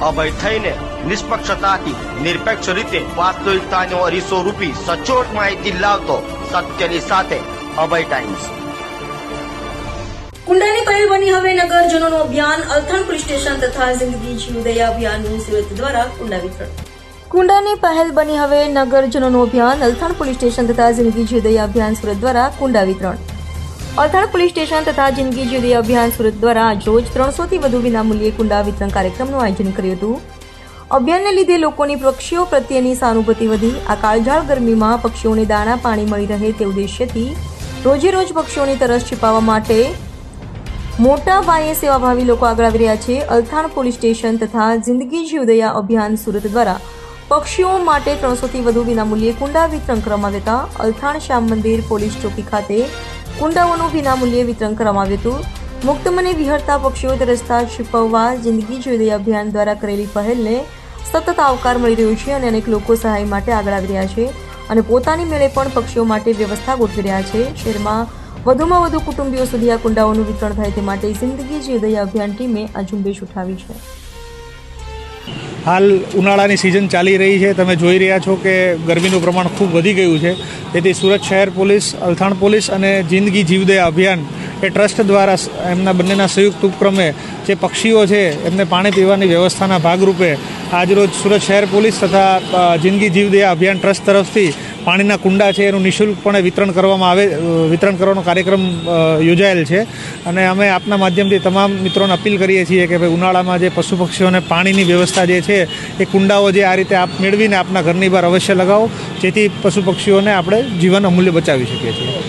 અભય થઈને નિષ્પક્ષતાથી, નિરપેક્ષ રીતે વાસ્તવિકતાનો અરીસો રૂપી સચોટ માહિતી લાવતો સત્યની સાથે અભય ટાઈમ્સ કુંડાની પહેલ બની હવે નગરજનોનું અભિયાન અલથણ પોલીસ સ્ટેશન તથા જિંદગી જીવદયા અભિયાનનું સુરત દ્વારા કુંડા વિતરણ. કુંડાની પહેલ બની હવે નગરજનોનું અભિયાન અલથાણ પોલીસ સ્ટેશન તથા જિંદગી જીવદયા અભિયાન સુરત દ્વારા કુંડા વિતરણ. અલથાણ પોલીસ સ્ટેશન તથા જિંદગી જીવી અભિયાન સુરત દ્વારા આજરોજ ત્રણસોથી વધુ વિનામૂલ્યે કુંડા વિતરણ કાર્યક્રમનું આયોજન કર્યું હતું. અભિયાનને લીધે લોકોની પક્ષીઓ પ્રત્યેની સહાનુભૂતિ વધી, આ કાળઝાળ ગરમીમાં પક્ષીઓને દાણા પાણી મળી રહે તે ઉદ્દેશ્યથી રોજે રોજ પક્ષીઓની તરસ છીપાવવા માટે મોટા પાયે સેવાભાવી લોકો આગળ આવી રહ્યા છે. અલથાણ પોલીસ સ્ટેશન તથા જિંદગી જીવદયા અભિયાન સુરત દ્વારા પક્ષીઓ માટે ત્રણસોથી વધુ વિનામૂલ્યે કુંડા વિતરણ કરવામાં આવ્યા હતા. અલથાણ શ્યામ મંદિર પોલીસ ચોકી ખાતે કુંડાઓનું વિનામૂલ્યે વિતરણ કરવામાં આવ્યું હતું. મુક્ત મને વિહરતા પક્ષીઓ રસ્તા છુપાવવા, જિંદગી જીવદયા અભિયાન દ્વારા કરેલી પહેલને સતત આવકાર મળી રહ્યો છે અને અનેક લોકો સહાય માટે આગળ આવી રહ્યા છે અને પોતાની મેળે પણ પક્ષીઓ માટે વ્યવસ્થા ગોઠવી રહ્યા છે. શહેરમાં વધુમાં વધુ કુટુંબીઓ સુધી આ કુંડાઓનું વિતરણ થાય તે માટે જિંદગી જીવદયા અભિયાન ટીમે આ ઝુંબેશ ઉઠાવી છે. હાલ ઉનાળાની સિઝન ચાલી રહી છે. તમે જોઈ રહ્યા છો કે ગરમીનું પ્રમાણ ખૂબ વધી ગયું છે. તેથી સુરત શહેર પોલીસ, અલથાણ પોલીસ અને જિંદગી જીવદયા અભિયાન એ ટ્રસ્ટ દ્વારા એમના બંનેના સંયુક્ત ઉપક્રમે જે પક્ષીઓ છે, એમને પાણી પીવાની વ્યવસ્થાના ભાગરૂપે આજરોજ સુરત શહેર પોલીસ તથા જિંદગી જીવદયા અભિયાન ટ્રસ્ટ તરફથી પાણીના કુંડા છે એનું નિઃશુલ્કપણે વિતરણ કરવામાં આવે વિતરણ કરવાનો કાર્યક્રમ યોજાયેલ છે. અને અમે આપના માધ્યમથી તમામ મિત્રોને અપીલ કરીએ છીએ કે ભાઈ ઉનાળામાં જે પશુ પક્ષીઓને પાણીની વ્યવસ્થા જે છે, એ કુંડાઓ જે આ રીતે આપ મેળવીને આપના ઘરની બહાર અવશ્ય લગાવો, જેથી પશુ પક્ષીઓને આપણે જીવન અમૂલ્ય બચાવી શકીએ છીએ.